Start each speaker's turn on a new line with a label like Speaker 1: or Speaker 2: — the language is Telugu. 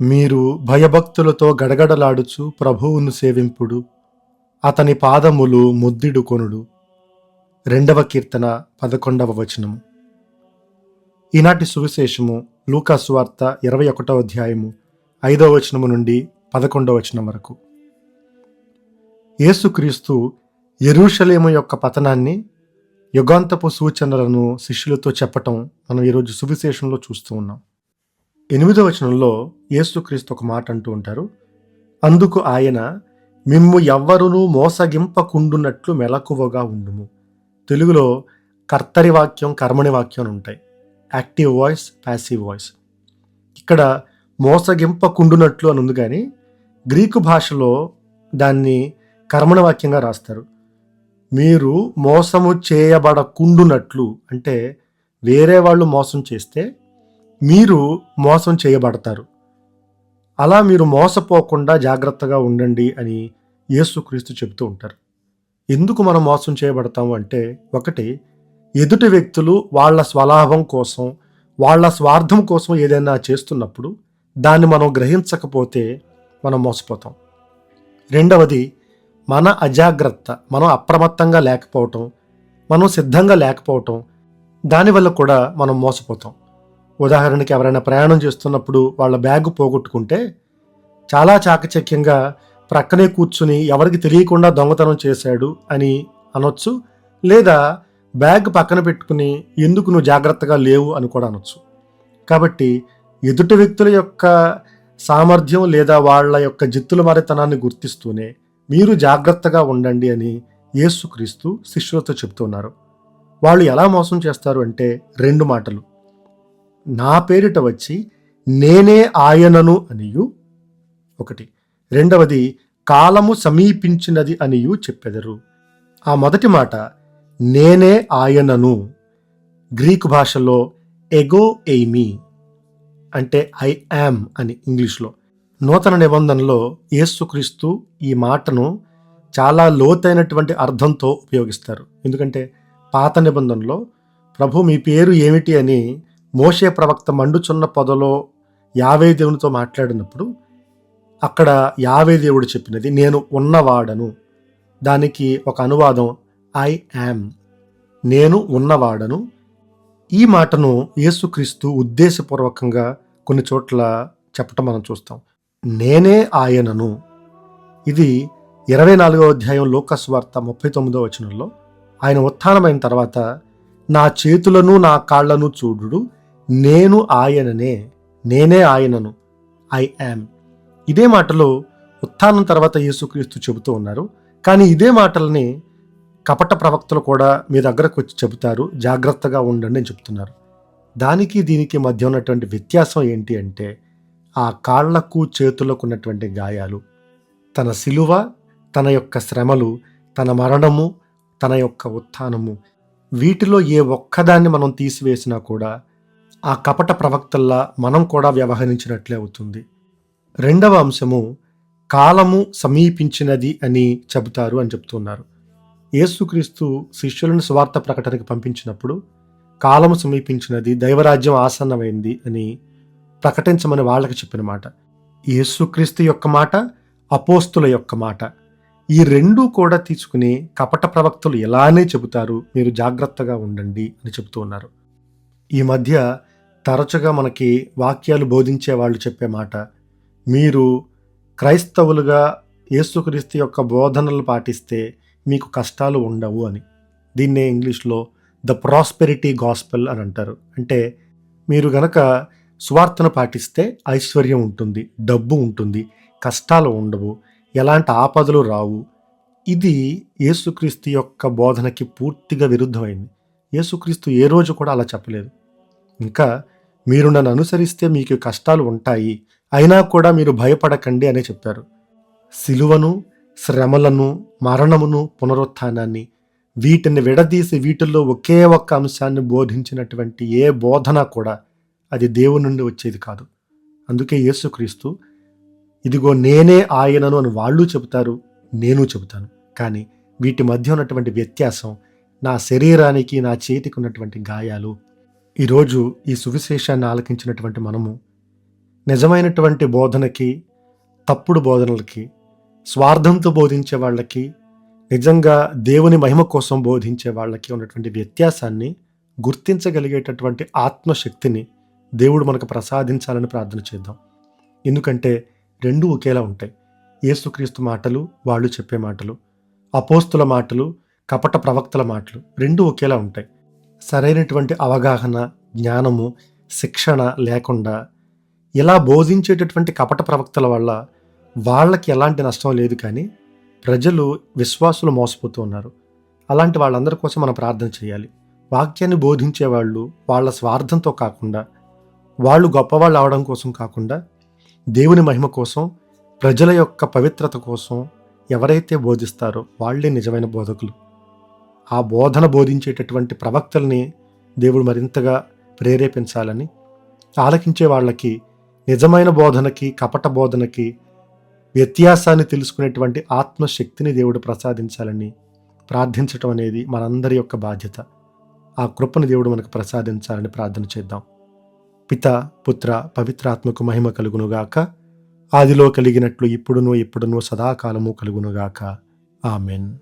Speaker 1: మీరు భయభక్తులతో గడగడలాడుచు ప్రభువును సేవింపుడు అతని పాదములు ముద్దిడు కొనుడు. రెండవ కీర్తన పదకొండవ వచనము. ఈనాటి సువిశేషము లూకాసువార్త ఇరవై ఒకటవ అధ్యాయము ఐదవ వచనము నుండి పదకొండవ వచనం వరకు. యేసుక్రీస్తు ఎరుషలేము యొక్క పతనాన్ని యుగాంతపు సూచనలను శిష్యులతో చెప్పటం మనం ఈరోజు సువిశేషంలో చూస్తూ ఉన్నాం. ఎనిమిదో వచనంలో యేసుక్రీస్తు ఒక మాట అంటూ ఉంటారు. అందుకు ఆయన మిమ్ము ఎవ్వరునూ మోసగింపకుండునట్లు మెలకువగా ఉండుము. తెలుగులో కర్తరి వాక్యం కర్మణి వాక్యం అని ఉంటాయి. Active voice passive voice. ఇక్కడ మోసగింపకుండునట్లు అని ఉంది కానీ గ్రీకు భాషలో దాన్ని కర్మణ వాక్యంగా రాస్తారు. మీరు మోసము చేయబడకుండునట్లు అంటే వేరే వాళ్ళు మోసం చేస్తే మీరు మోసం చేయబడతారు. అలా మీరు మోసపోకుండా జాగ్రత్తగా ఉండండి అని యేసుక్రీస్తు చెబుతూ ఉంటారు. ఎందుకు మనం మోసం చేయబడతాము అంటే ఒకటి ఎదుటి వ్యక్తులు వాళ్ళ స్వలాభం కోసం వాళ్ళ స్వార్థం కోసం ఏదైనా చేస్తున్నప్పుడు దాన్ని మనం గ్రహించకపోతే మనం మోసపోతాం. రెండవది మన అజాగ్రత్త మనం అప్రమత్తంగా లేకపోవటం మనం సిద్ధంగా లేకపోవటం దానివల్ల కూడా మనం మోసపోతాం. ఉదాహరణకి ఎవరైనా ప్రయాణం చేస్తున్నప్పుడు వాళ్ళ బ్యాగ్ పోగొట్టుకుంటే చాలా చాకచక్యంగా ప్రక్కనే కూర్చుని ఎవరికి తెలియకుండా దొంగతనం చేశాడు అని అనొచ్చు లేదా బ్యాగ్ పక్కన పెట్టుకుని ఎందుకు నువ్వు జాగ్రత్తగా లేవు అని కూడా అనొచ్చు. కాబట్టి ఎదుటి వ్యక్తుల యొక్క సామర్థ్యం లేదా వాళ్ళ యొక్క జిత్తుల మరితనాన్ని గుర్తిస్తూనే మీరు జాగ్రత్తగా ఉండండి అని యేసుక్రీస్తు శిష్యులతో చెప్తున్నారు వాళ్ళు ఎలా మోసం చేస్తారు అంటే రెండు మాటలు. నా పేరిట వచ్చి నేనే ఆయనను అనియు. ఒకటి. రెండవది కాలము సమీపించినది అనియు చెప్పెదరు. ఆ మొదటి మాట నేనే ఆయనను. గ్రీకు భాషలో ఎగో ఎయిమీ. అంటే ఐ యామ్ అని ఇంగ్లీష్లో. నూతన నిబంధనలో యేసుక్రీస్తు ఈ మాటను చాలా లోతైనటువంటి అర్థంతో ఉపయోగిస్తారు. ఎందుకంటే పాత నిబంధనలో ప్రభు మీ పేరు ఏమిటి అని మోషే ప్రవక్త మండుచున్న పొదలో యావే దేవునితో మాట్లాడినప్పుడు అక్కడ యావే దేవుడు చెప్పినది నేను ఉన్నవాడను. దానికి ఒక అనువాదం ఐ యామ్. నేను ఉన్నవాడను. ఈ మాటను యేసుక్రీస్తు ఉద్దేశపూర్వకంగా కొన్ని చోట్ల చెప్పటం మనం చూస్తాం. నేనే ఆయనను. ఇది ఇరవై నాలుగో అధ్యాయం లోకస్ వార్త ముప్పై తొమ్మిదో వచనంలో ఆయన ఉత్థానమైన తర్వాత నా చేతులను నా కాళ్ళను చూడుడు నేను ఆయననే నేనే ఆయనను. ఐ యామ్ ఇదే మాటలో ఉత్థానం తర్వాత యేసుక్రీస్తు చెబుతూ ఉన్నారు. కానీ ఇదే మాటలని కపట ప్రవక్తలు కూడా మీ దగ్గరకు వచ్చి చెబుతారు. జాగ్రత్తగా ఉండండి అని చెప్తున్నారు దానికి దీనికి మధ్య ఉన్నటువంటి వ్యత్యాసం ఏంటి అంటే ఆ కాళ్ళకు చేతులకు ఉన్నటువంటి గాయాలు తన సిలువ తన యొక్క శ్రమలు తన మరణము తన యొక్క ఉత్థానము వీటిలో ఏ ఒక్కదాన్ని మనం తీసివేసినా కూడా ఆ కపట ప్రవక్తల్లా మనం కూడా వ్యవహరించినట్లే అవుతుంది. రెండవ అంశము కాలము సమీపించినది అని చెబుతారు అని చెప్తున్నారు. యేసుక్రీస్తు శిష్యులను స్వార్థ ప్రకటనకు పంపించినప్పుడు కాలము సమీపించినది దైవరాజ్యం ఆసన్నమైంది అని ప్రకటించమని వాళ్ళకి చెప్పిన మాట. యేసుక్రీస్తు యొక్క మాట అపోస్తుల యొక్క మాట. ఈ రెండూ కూడా తీసుకుని కపట ప్రవక్తలు ఎలానే చెబుతారు మీరు జాగ్రత్తగా ఉండండి అని చెబుతూ ఉన్నారు. ఈ మధ్య తరచుగా మనకి వాక్యాలు బోధించే వాళ్ళు చెప్పే మాట. మీరు క్రైస్తవులుగా యేసుక్రీస్తు యొక్క బోధనలు పాటిస్తే మీకు కష్టాలు ఉండవు అని. దీన్నే ఇంగ్లీష్లో ద ప్రాస్పెరిటీ గాస్పెల్ అని అంటారు. అంటే మీరు గనక సువార్తను పాటిస్తే ఐశ్వర్యం ఉంటుంది డబ్బు ఉంటుంది కష్టాలు ఉండవు ఎలాంటి ఆపదలు రావు. ఇది యేసుక్రీస్తు యొక్క బోధనకి పూర్తిగా విరుద్ధమైంది. యేసుక్రీస్తు ఏ రోజు కూడా అలా చెప్పలేదు. ఇంకా మీరు నన్ను అనుసరిస్తే మీకు కష్టాలు ఉంటాయి. అయినా కూడా మీరు భయపడకండి అనే చెప్పారు. సిలువను శ్రమలను మరణమును పునరుత్థానాన్ని వీటిని విడదీసి వీటిల్లో ఒకే ఒక్క అంశాన్ని బోధించినటువంటి ఏ బోధన కూడా అది దేవుని నుండి వచ్చేది కాదు. అందుకే యేసుక్రీస్తు ఇదిగో నేనే ఆయనను అని వాళ్ళు చెబుతారు నేను చెబుతాను. కానీ వీటి మధ్య ఉన్నటువంటి వ్యత్యాసం నా శరీరానికి నా చేతికి ఉన్నటువంటి గాయాలు ఈరోజు ఈ సువిశేషాన్ని ఆలకించినటువంటి మనము నిజమైనటువంటి బోధనకి తప్పుడు బోధనలకి స్వార్థంతో బోధించే వాళ్ళకి నిజంగా దేవుని మహిమ కోసం బోధించే వాళ్ళకి ఉన్నటువంటి వ్యత్యాసాన్ని గుర్తించగలిగేటటువంటి ఆత్మశక్తిని దేవుడు మనకు ప్రసాదించాలని ప్రార్థన చేద్దాం. ఎందుకంటే రెండు ఒకేలా ఉంటాయి. ఏసుక్రీస్తు మాటలు వాళ్ళు చెప్పే మాటలు అపోస్తుల మాటలు కపట ప్రవక్తల మాటలు రెండు ఒకేలా ఉంటాయి. సరైనటువంటి అవగాహన జ్ఞానము శిక్షణ లేకుండా ఇలా బోధించేటటువంటి కపట ప్రవక్తల వల్ల వాళ్ళకి ఎలాంటి నష్టం లేదు కానీ ప్రజలు విశ్వాసులు మోసపోతూ ఉన్నారు. అలాంటి వాళ్ళందరి కోసం మనం ప్రార్థన చేయాలి. వాక్యాన్ని బోధించే వాళ్ళు వాళ్ళ స్వార్థంతో కాకుండా వాళ్ళు గొప్పవాళ్ళు అవడం కోసం కాకుండా దేవుని మహిమ కోసం ప్రజల యొక్క పవిత్రత కోసం ఎవరైతే బోధిస్తారో వాళ్ళే నిజమైన బోధకులు. ఆ బోధన బోధించేటటువంటి ప్రవక్తల్ని దేవుడు మరింతగా ప్రేరేపించాలని ఆలకించే వాళ్ళకి నిజమైన బోధనకి కపట బోధనకి వ్యత్యాసాన్ని తెలుసుకునేటువంటి ఆత్మశక్తిని దేవుడు ప్రసాదించాలని ప్రార్థించటం అనేది మనందరి యొక్క బాధ్యత. ఆ కృపను దేవుడు మనకు ప్రసాదించాలని ప్రార్థన చేద్దాం. పిత పుత్ర పవిత్రాత్మకు మహిమ కలుగునుగాక. ఆదిలో కలిగినట్లు ఇప్పుడును ఇప్పుడును సదాకాలము కలుగునుగాక. ఆమెన్.